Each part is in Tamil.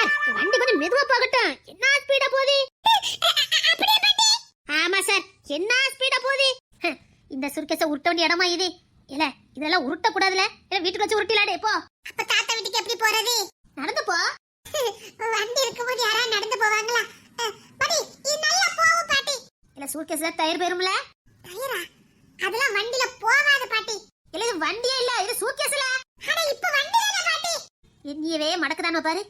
சார் வண்டி கொஞ்சம் மெதுவா போகட்டும். என்ன ஸ்பீடா போகுது? ஆமா சார் என்ன ஸ்பீடா போகுது? இந்த சுர்கேஸ உருட்ட வேண்டிய இடமா இது? இல்ல இதெல்லாம் உருட்ட கூடாதுல இல்ல வீட்டுக்கு வச்சு உருட்டிலாடே போ. அப்ப தாத்தா வீட்டுக்கு எப்படி போறது? நடந்து போ. வண்டி இருக்கும்போது யாராவது நடந்து போவாங்களா? பாட்டி இது நல்லா போகும் பாட்டி. இல்ல சூட்கேஸ்ல டயர் போயிரும்ல? டயரா அதெல்லாம் வண்டில போகாத பாட்டி. இல்ல இது வண்டியே இல்ல இது சூட்கேஸ்ல அட இப்ப வண்டி தானே பாட்டி. என்னையவே மடக்குதானோ பாரு.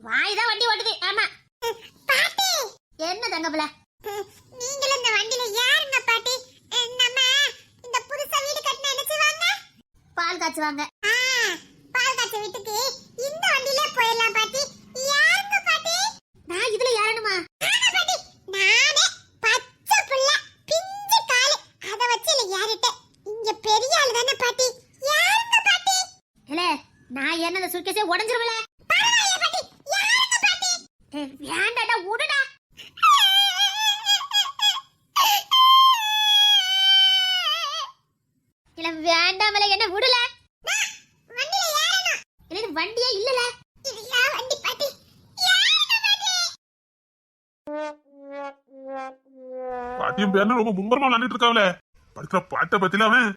வாய் தான் வண்டி ஓட்டுது. ஆமா. பாட்டி என்ன தங்கப்பில அஹ், நீங்களும் இந்த வண்டியில யாருங்க பாட்டி அஹ், நம்ம இந்த புதுசா வீடு கட்டின என்ன செய்வாங்க பால் காய்ச்சுவாங்க. ஆ, பால் காய்ச்ச வீட்டுக்கு இந்த வண்டியிலே போயிடலாம் பாட்டி யாருங்க பாட்டி நான் இதுல யாரணுமா ஆமா பாட்டி நானே பச்சை புள்ள பிஞ்சு காலு அத வச்சு இல்ல யாரிட்ட இங்க பெரிய ஆளு தானே பாட்டி யாருங்க பாட்டி இல்ல நான் சுட்கேஸே உடஞ்சிருவல வேண்டாடா விடுடா இல்ல வேண்டாமல என்ன விடல? இல்ல வண்டியே இல்லல. பாட்டியும் ரொம்ப மும்பரமா விளையாண்டுட்டு இருக்காவல படிக்கிற பாட்டை பத்தில அவன்.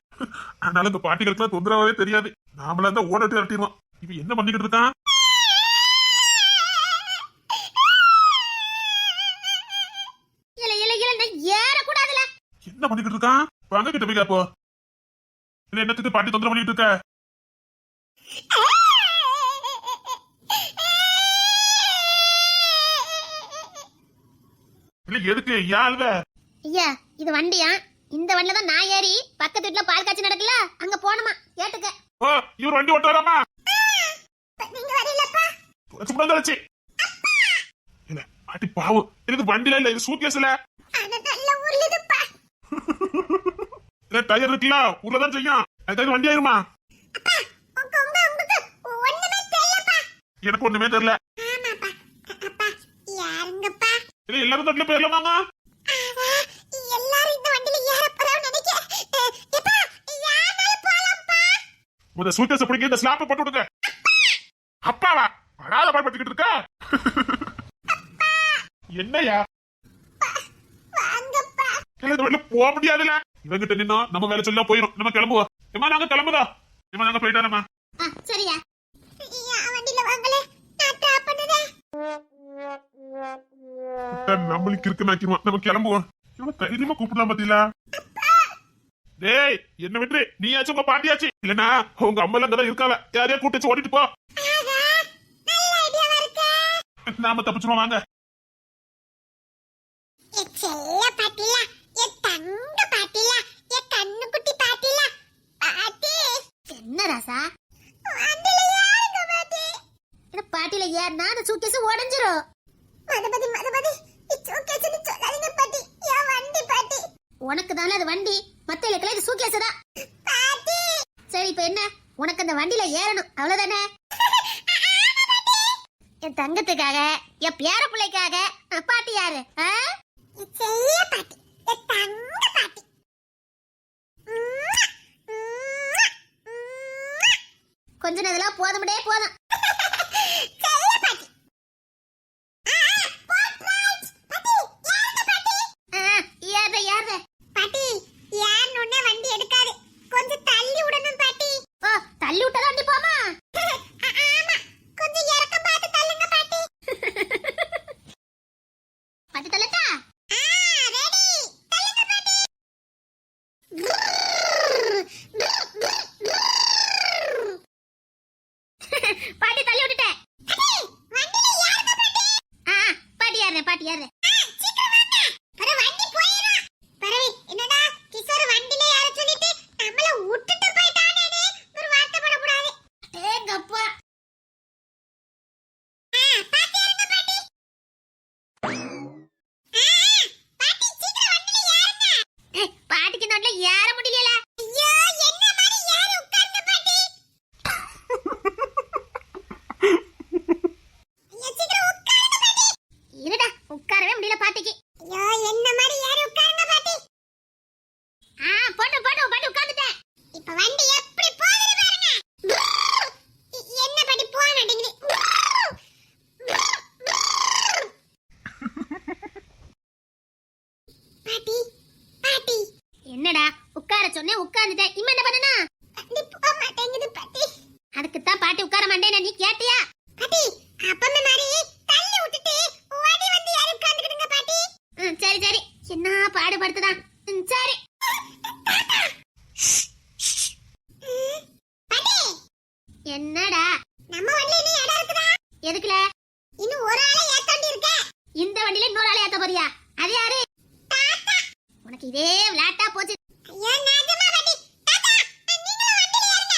அதனால இந்த பாட்டிகளுக்கு தொந்தரவாவே தெரியாது. நாமளா இருந்தா ஓடட்டு விரட்டிடுவான் இவன் என்ன பண்ணிக்கிட்டு இருக்கான்? என்ன பண்ணிக்கிட்டு இருக்கான்? வாங்க கிட்ட போய் கேப்போ. இல்ல என்னத்துக்கு பாட்டி தொந்தரவு பண்ணிட்டு இருக்க? இல்ல எதுக்கு? அழுவ ஐயா இது வண்டியா? இந்த வண்டில தான் நான் ஏறி பக்கத்து வீட்டுல பால் காய்ச்சி நடக்கல. அங்க போணுமா? கேட்டுக்க. ஓ இவர் வண்டி ஓட்ட வராமா நீங்க வரலப்பா சும்மா இல்ல பாட்டி பாவம் இது வண்டில இல்ல இது சூட்கேஸ்ல? அட இல்ல டயர் இருக்குல்ல? உள்ளதான் செய்யும். அதுக்காக வண்டி ஆயிருமா எனக்கு ஒண்ணுமே தெரியல. எல்லாரும் தட்டுல போயிடலாம் வாங்க ஆஹா, எல்லாரும் இந்த சூட்கேஸ் பிடிங்க இந்த ஸ்லாப்பை போட்டு விடுங்க. அப்பாவா? வராத பயன்படுத்திக்கிட்டு இருக்க? என்னையா இந்த போக முடியாதுல்ல. இவங்கிட்ட நின்னா நம்ம வேலை சொல்ல போயிடும் நம்ம கிளம்புவோம். ஏமா நாங்க கிளம்புதா? ஏமா நாங்க போயிட்டாரம்மா சரியா. நம்மளுக்கு இருக்கு நம்ம கிளம்புவோம். இவன் தைரியமா கூப்பிடலாம் பாத்தீங்களா? டேய் என்ன விட்டு நீயாச்சும் உங்க பாட்டியாச்சு. இல்லனா உங்க அம்மா எல்லாம் இருக்கால யாரையா கூட்டிச்சு ஓடிட்டு போ ஆஹா, நல்ல ஐடியாவா இருக்கே நாம தப்பிச்சிருவோம் வாங்க. செல்ல பாட்டில என் தங்க பாட்டில என் கண்ணுக்குட்டி பாட்டில. பாட்டி என்ன ராசா? பாட்டில ஏறினா அந்த சூட்கேஸ் உடஞ்சிரும். மதுபதி மதுபதி இச்சோக்கேச்சுன்னு சொல்லாதீங்க பாட்டி. என் வண்டி பாட்டி. உனக்கு தானே அது வண்டி. மத்த இலக்கெல்லாம் இது சூட்கேஸ் தான். பாட்டி. சரி இப்ப என்ன? உனக்கு அந்த வண்டியில ஏறணும். அவ்வளவுதானே? என் தங்கத்துக்காக என் பேர பிள்ளைக்காக. பாட்டி யாரு? பாட்டி தங்க பாட்டி. கொஞ்ச நேரத்துல போதும்டே போதும் செல்ல பாட்டி ஆ, ஆ, போட் ரைட். பாட்டி, யாருங்க பாட்டி? ஆ, ஏறுற ஏறுற பாட்டி ஏன்னு வண்டி எடுக்காது கொஞ்சம் தள்ளி விடணும் பாட்டி ஓ தள்ளி விட்டா வண்டி போமா ஆ, ஆமா கொஞ்சம் இறக்க பார்த்து தள்ளுங்க பாட்டி பாட்டி தள்ளட்டா ஆ ரெடி தள்ளுங்க பாட்டி பாட்டி தள்ளி விட்டுட்டேன் பாட்டி, வண்டியில யாருங்க பாட்டி ஆ ஆ, பாட்டி ஏறுறேன் பாட்டி ஏறுறேன் ஆ, சீக்கிரம் வாங்க பரவ வண்டி போயிடும் பரவி என்னடா கிஷோர் வண்டியில யார சொல்லிட்டு நம்மள விட்டுட்டு போயிட்டானே ஒரு வார்த்தை பண்ணக்கூடாது ஏங்கப்பா ஆ, பாத்து ஏறுங்க பாட்டி ஆ, ஆ, பாட்டி சீக்கிரம் வண்டியில ஏறுங்க ஏய், பாட்டிக்கு இந்த வண்டியில ஏற முடியல ஐயோ என்ன மாதிரி யாரு உட்கார்ந்த பாட்டி ஐயோ சீக்கிரம் உட்காருங்க பாட்டி இருடா உட்காரவே முடியல பாட்டிக்கு ஐயோ என்ன மாதிரி யாரு உட்காருங்க பாட்டி ஆ போட்டு போட்டு பாட்டி உட்கார்ந்துட்டேன் இப்ப வண்டி எப்படி போகுது பாருங்க சொன்னேன் உட்கார்ந்துட்டேன் இம்மா என்ன பண்ணனா? வண்டி போக மாட்டேங்குது பாட்டி. அதுக்கு தான் பாட்டி உட்கார மாட்டேன் நீ கேட்டியா? பாட்டி அப்பமே மாதிரி தள்ளி விட்டுட்டு ஓடி வந்து யாரும் உட்கார்ந்துக்கிடுங்க பாட்டி? ம், சரி சரி. என்ன பாடுபடுத்துதான்? ம், சரி. பாட்டி என்னடா? நம்ம வண்டில இன்னும் இடம் இருக்குதா? எதுக்குல? இன்னும் ஒரு ஆளை ஏத்தாண்டி இருக்க இந்த வண்டியில இன்னொரு ஆளை ஏத்த போறியா? அது யாரு? உனக்கு இதே விளையாட்டா போச்சு. ஐயோ நிஜமா பாட்டி தாத்தா நீங்களும் வண்டில ஏறுங்க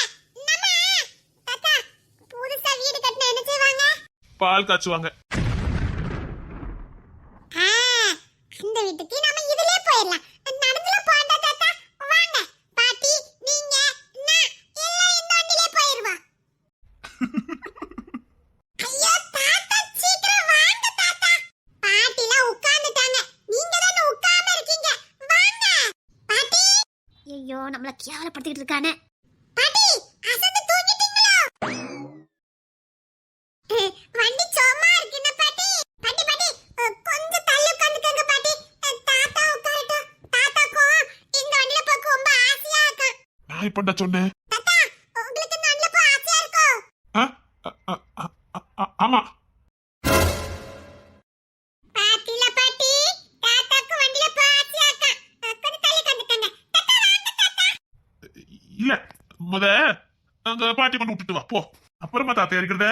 நம்ம தாத்தா புதுசா வீடு கட்டின என்ன செய்வாங்க பால் காய்ச்சுவாங்க. ஆ, அந்த வீட்டுக்கு நம்ம இதுலயே போயிடலாம். நடந்துல போண்டா தாத்தா வாங்க. பாட்டி நீங்க நான் எல்லாம் இந்த வண்டியிலே போயிருவோம். ஐயோ தாத்தா சீக்கிரம் வாங்க தாத்தா. பாட்டிலாம் உட்கார்ந்துட்டாங்க. நீங்க தானே உட்கார்ந்து இருக்கீங்க. வாங்க. பாட்டி. ஐயோ நம்மள கேவலப்படுத்திட்டு இருக்கானே பாட்டி அசந்து தூங்கிட்டீங்களோ அஹ், வண்டி சும்மா இருக்குன்னு பாட்டி பாட்டி பாட்டி அஹ், கொஞ்சம் தள்ளி உட்காந்துக்கங்க பாட்டி அஹ், தாத்தா உட்காரட்டும் தாத்தாக்கும் இந்த வண்டியில போக்கு ரொம்ப ஆசையா இருக்கும் நான் இப்பண்டா சொன்னேன் தாத்தா உங்களுக்கு இந்த வண்டியில போக ஆசையா இருக்கும் ஆ? அ- அ- அ- அ- அ- ஆமா பாட்டில பாட்டி தாத்தாக்கு வண்டியில போக ஆசையா இருக்கும் அஹ், கொஞ்சம் தள்ளி உட்காந்துக்கங்க தாத்தா வாங்க தாத்தா. இல்ல முத அங்க பாட்டி கொண்டு விட்டுட்டு வா போ. அப்புறமா தாத்தா இருக்கிறத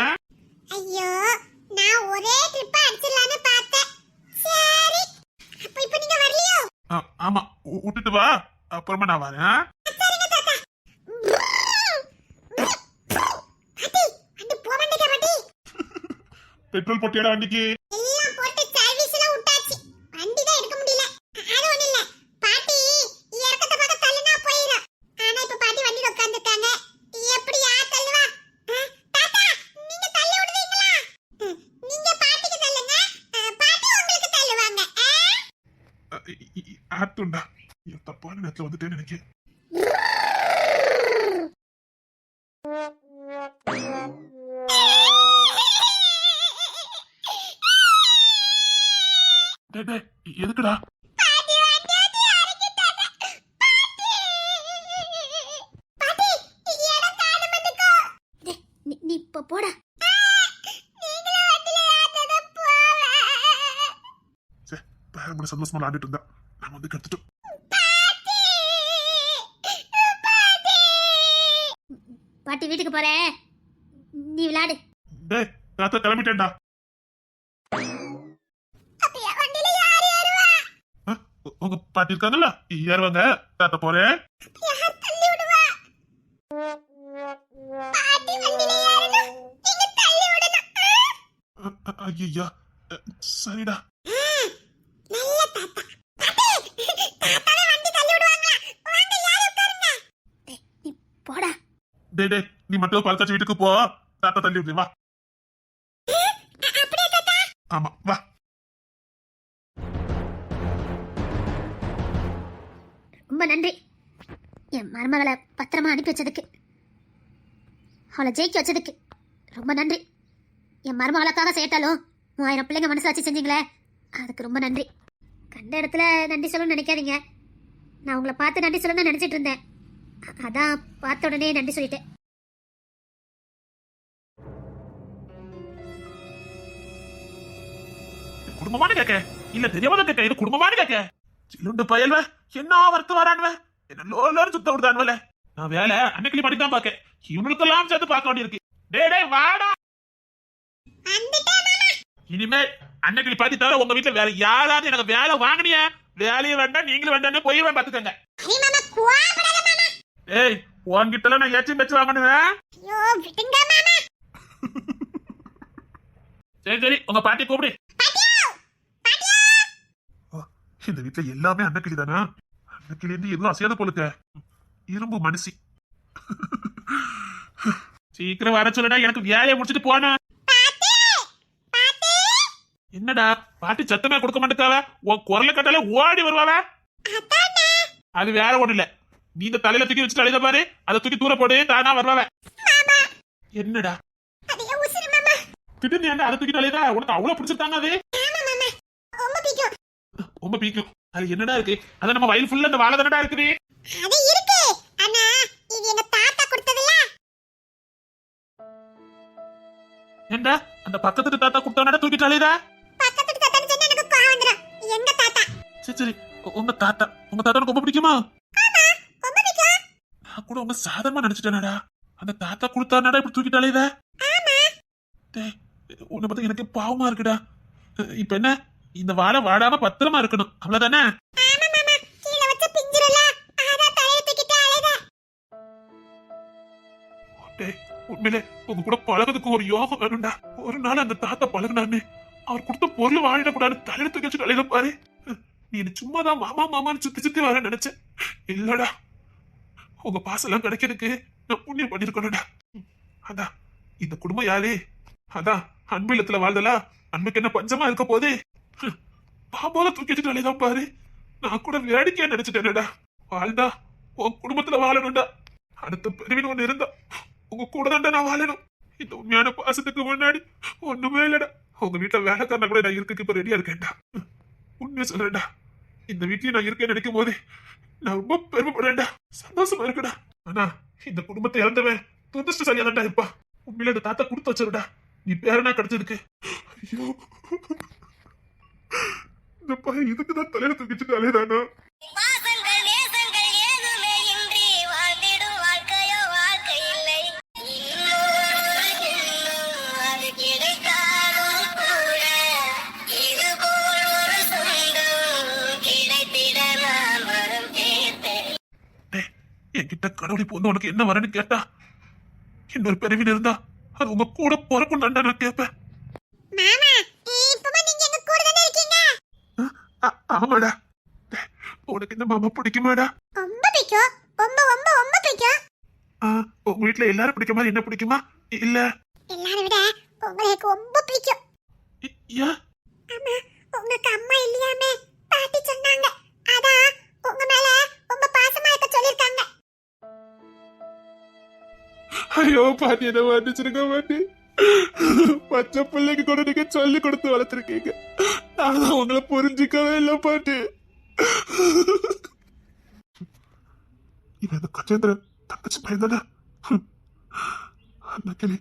ஐயோ நான் ஒரே ட்ரிப் அடிச்சிடலான்னு பார்த்தேன். சரி. அப்ப இப்போ நீங்க வரலையோ? ஆமா விட்டுட்டு வா. அப்புறமா நான் வரேன் சரிங்க தாத்தா பாட்டி அந்த போவண்டிக்க பாட்டி பெட்ரோல் போட்டியாடா வண்டிக்கு? டேய், நீ இப்ப போடா. பேரமணி சந்தோஷமா விளையாண்டுட்டு இருந்தா. நான் வந்து கத்துட்டோம். பாட்டி! வீட்டுக்கு போறேன் நீ விளையாடு. டேய் தாத்தா கிளம்பிட்டேன்டா. உங்க பாட்டி இருக்காங்கல்ல ஏறுவாங்க தாத்தா போறேன். விடுவா? ஐயா சரிடா. உட்காருங்க? டேய், நீ மட்டும் பால் காய்ச்சி வீட்டுக்கு போ. தாத்தா தள்ளி விடு வா. அ- அப்படியே தாத்தா? ஆமா வா. ரொம்ப நன்றி. என் மருமகளை பத்திரமா அனுப்பி வச்சதுக்கு. அவளை ஜெயிக்க வச்சதுக்கு ரொம்ப நன்றி. என் மருமகளுக்காக செய்யட்டாலும் மூவாயிரம் பிள்ளைங்க மனசாட்சி செஞ்சீங்களே அதுக்கு ரொம்ப நன்றி. கண்ட இடத்துல நன்றி சொல்லணும்னு நினைக்காதீங்க. நான் உங்களை பார்த்து நன்றி சொல்லணும்னு நினச்சிட்டு இருந்தேன். அதான் பார்த்த உடனே நன்றி சொல்லிட்டேன். குடும்பமான கேக்க இல்ல தெரியாம கேக்க இது குடும்பமான கேக்க சில்லுண்டு பயல்வ. என்ன வரத்து வரான்வ என்ன லோலோன்னு சுத்த விடுதான்வல நான் வேலை அன்னைக்கு மட்டும் தான் பாக்க இவனுக்கெல்லாம் சேர்த்து பார்க்க வேண்டியிருக்கு. டேய் டேய் வாடா. இனிமேல் அன்னைக்கு பாத்தி தவிர உங்க வீட்டுல வேற யாராவது எனக்கு வேலை வாங்கினிய. வேலையை வேண்டாம் நீங்களும் வேண்டாம் போயிடுவேன் பாத்துக்கங்க ஏய் உன்கிட்ட நான் ஏச்சும் வச்சு வாங்கணுவேன் சரி சரி உங்க பாட்டி கூப்பிடு. இந்த வீட்டுல எல்லாமே அன்னக்கிளி தானா? அன்னக்கிளி இருந்து எதுவும் அசையாத போலுக்க இரும்பு மனுஷி. சீக்கிரம் வர சொல்லுடா எனக்கு வேலையை முடிச்சிட்டு போனா. என்னடா பாட்டி சத்தமே கொடுக்க மாட்டேக்காவ? உன் குரலை கட்டால ஓடி வருவாவ? அது வேற ஒண்ணு இல்ல. நீ இந்த தலையில தூக்கி வச்சுட்டு அழுத பாரு. அதை தூக்கி தூர போடு தானா வருவாவ? என்னடா? திடீர்னு ஏன்டா அதை தூக்கிட்டு அழுதா? உனக்கு அவ்வளவு பிடிச்சிருக்காங்க அது? ரொம்ப பீக்கும் அது என்னடா இருக்கு? அத நம்ம வயல் ஃபுல்லா அந்த வாழை தானடா இருக்குது? அது இருக்கு. ஆனா இது எங்க தாத்தா கொடுத்ததுல. ஏண்டா? அந்த பக்கத்து தாத்தா கொடுத்தவனடா தூக்கிட்டு அலையடா பக்கத்து தாத்தா சொன்னா எனக்கு கோவம் வந்துரும். எங்க தாத்தா? சரி சரி. உங்க தாத்தா. உங்க தாத்தா ரொம்ப பிடிக்குமா? நான் கூட உங்க சாதமா நினைச்சிட்டேனடா. அந்த தாத்தா கொடுத்தானடா இப்படி தூக்கிட்டு அலையத உன்னை பார்த்தா எனக்கு பாவமா இருக்குடா. இப்ப என்ன? இந்த வாழை வாடாம பத்திரமா இருக்கணும். அவ்வளவுதானே? உண்மையிலே உங்க கூட பழகிறதுக்கு ஒரு யோகம் வேணும்டா. ஒரு நாள் அந்த தாத்தா பழகுனான்னு அவர் கொடுத்த பொருள் வாழிடக்கூடாது தலையில தூக்கி வச்சு கலையில பாரு. நீ சும்மா சும்மாதான் மாமா மாமான்னு சுத்தி சுத்தி வர நினைச்சேன். இல்லடா. உங்க பாசெல்லாம் கிடைக்கிறதுக்கு நான் புண்ணியம் பண்ணிருக்கணும்டா. அதான் இந்த குடும்பம் யாரு? அதான் அன்பு இல்லத்துல வாழ்ந்தலா அன்புக்கு என்ன பஞ்சமா இருக்க போதே பாம்போல தூக்கிட்டு தலைதான் பாரு. நான் கூட வேடிக்கையா நினைச்சிட்டேன்டா வாழ்ந்தா உன் குடும்பத்துல வாழணும்டா. அடுத்த பிரிவின் ஒண்ணு இருந்தா உங்க கூட தான்டா நான் வாழணும். இந்த உண்மையான பாசத்துக்கு முன்னாடி ஒண்ணுமே இல்லடா. உங்க வீட்டுல வேலைக்காரன கூட நான் இருக்க இப்ப ரெடியா இருக்கேன்டா. உண்மையை சொல்றேன்டா. இந்த வீட்லயும் நான் இருக்கேன்னு நினைக்கும் போது நான் ரொம்ப பெருமைப்படுறேன்டா. சந்தோஷமா இருக்குடா. ஆனா இந்த குடும்பத்தை இழந்தவன் துரதிருஷ்டசாலியா தான்டா இருப்பா உண்மையில இந்த தாத்தா கொடுத்து வச்சிருடா. நீ பேரனா கிடைச்சிருக்கு ஐயோ. இந்த பையன் இதுக்கு தான் தலையில கேட்டேன். டேய் என்கிட்ட கடவுளை போந்து உனக்கு என்ன வரேன்னு கேட்டா? இன்னொரு பிறவின் இருந்தா அது உங்க கூட பிறக்கும் நான் கேட்பேன் மாமா இப்பமா நீங்க எங்க கூட தானே இருக்கீங்க ஆ- ஆமாடா. உனக்கு இந்த மாமா பிடிக்குமாடா? ரொம்ப பிடிக்கும். ரொம்ப ரொம்ப ரொம்ப பிடிக்கும். உங்க வீட்ல எல்லாரும் பிடிக்குமா? என்ன பிடிக்குமா? இல்ல. எல்லாரை விட உங்களுக்கு ரொம்ப பிடிக்கும். ஏன் ஆமா உங்களுக்கு அம்மா இல்லையாமே? பாட்டி சொன்னாங்க. அதான் உங்க மேல ரொம்ப பாசமா இருக்க சொல்லிருக்காங்க ஐயோ பாட்டி என்ன மன்னிச்சிருக்க பாட்டி. பச்சை பிள்ளைக்கு கூட நீங்க சொல்லி கொடுத்து வளர்த்துருக்கீங்க. நான் தான் உங்களை புரிஞ்சுக்கவே இல்லை பாட்டி. இவன் இந்த கஜேந்திரன் தங்கச்சி பையன் தானே அந்த கிளி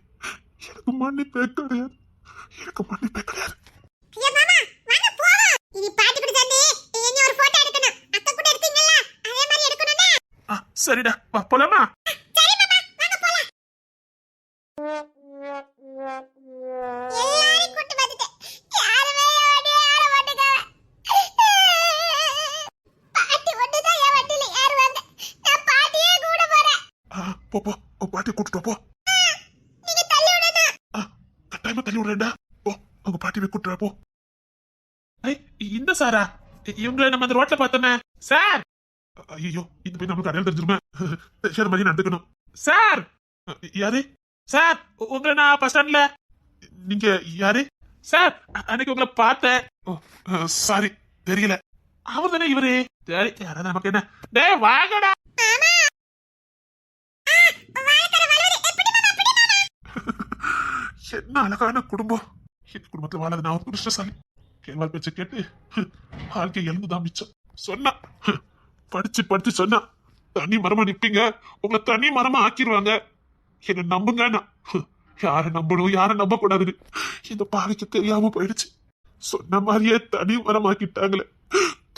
எனக்கு மன்னிப்பே கிடையாது. எனக்கு மன்னிப்பே கிடையாது. ஐயா மாமா கட்டாயமா தள்ளி விடுறேன்டா. போ உங்க பாட்டி போய் கூட்டுறா போ. ஐ இந்த சாரா? இவங்கள நம்ம அந்த ரோட்ல பார்த்தோமே. சார்! ஐயோ இந்த போய் நமக்கு அடையாளம் தெரிஞ்சிருமே? தெரியாத மாதிரி நடந்துக்கணும். சார்! யாரு? சார் உங்களை நான் பஸ் ஸ்டாண்ட்ல நீங்க யாரு? சார் அன்னைக்கு உங்களை பார்த்தேன். ஓ சாரி தெரியல. அவர் தானே இவரு? சரி யாராவது நமக்கு என்ன? டேய் வாங்கடா வாழைக்கரை வலுவலி எப்படி மாமா எப்படி மாமா என்ன அழகான குடும்பம். இந்த குடும்பத்துல வாழாத நான் ஒரு புருஷசாலி கேள்வால் பேச்ச கேட்டு வாழ்க்கை எழுந்துதான் மிச்சம். சொன்னா படிச்சு படிச்சு சொன்னா தனி மரமா நிப்பீங்க. உங்களை தனி மரமா ஆக்கிடுவாங்க என்ன நம்புங்கண்ணா யார நம்பணும் யார நம்ப கூடாது இந்த பாறைக்கு தெரியாம போயிடுச்சு. சொன்ன மாதிரியே தனி மரமாக்கிட்டாங்களே.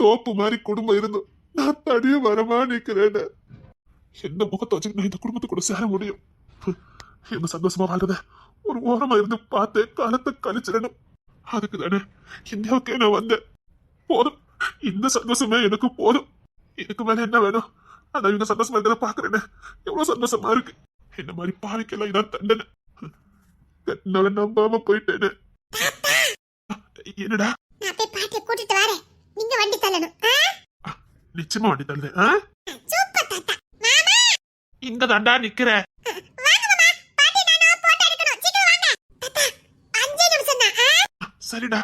தோப்பு மாதிரி குடும்பம் இருந்தும் நான் தனி மரமா நிக்கிறேன் எந்த முகத்தை வச்சு நான் இந்த குடும்பத்தை கூட சேர முடியும்? என்ன சந்தோஷமா வாழ்றத? ஒரு ஓரமா இருந்து பார்த்து காலத்தை கழிச்சிடணும் அதுக்கு தானே இந்தியாவுக்கே நான் வந்தேன். போதும். இந்த சந்தோஷமே எனக்கு போதும். இதுக்கு மேல என்ன வேணும்? ஆனா இவங்க சந்தோஷமா இருக்கிறத பாக்குறேன்னு எவ்வளவு சந்தோஷமா இருக்கு. இந்த மாதிரி பாவிக்கெல்லாம் இதான் தண்டனை. கட்டினவளை நம்பாம போயிட்டேன்னு என்னடா? கூட்டிட்டு வரேன். நீங்க வண்டி தள்ளணும்? நிச்சயமா வண்டி தள்ளுது இங்க தாண்டா நிக்கிற வாங்க மாமா பாட்டி நானும் போட்டோ எடுக்கணும் சீக்கிரம் வாங்க தாத்தா அஞ்சே நிமிஷம் தான் ஆ? சரிடா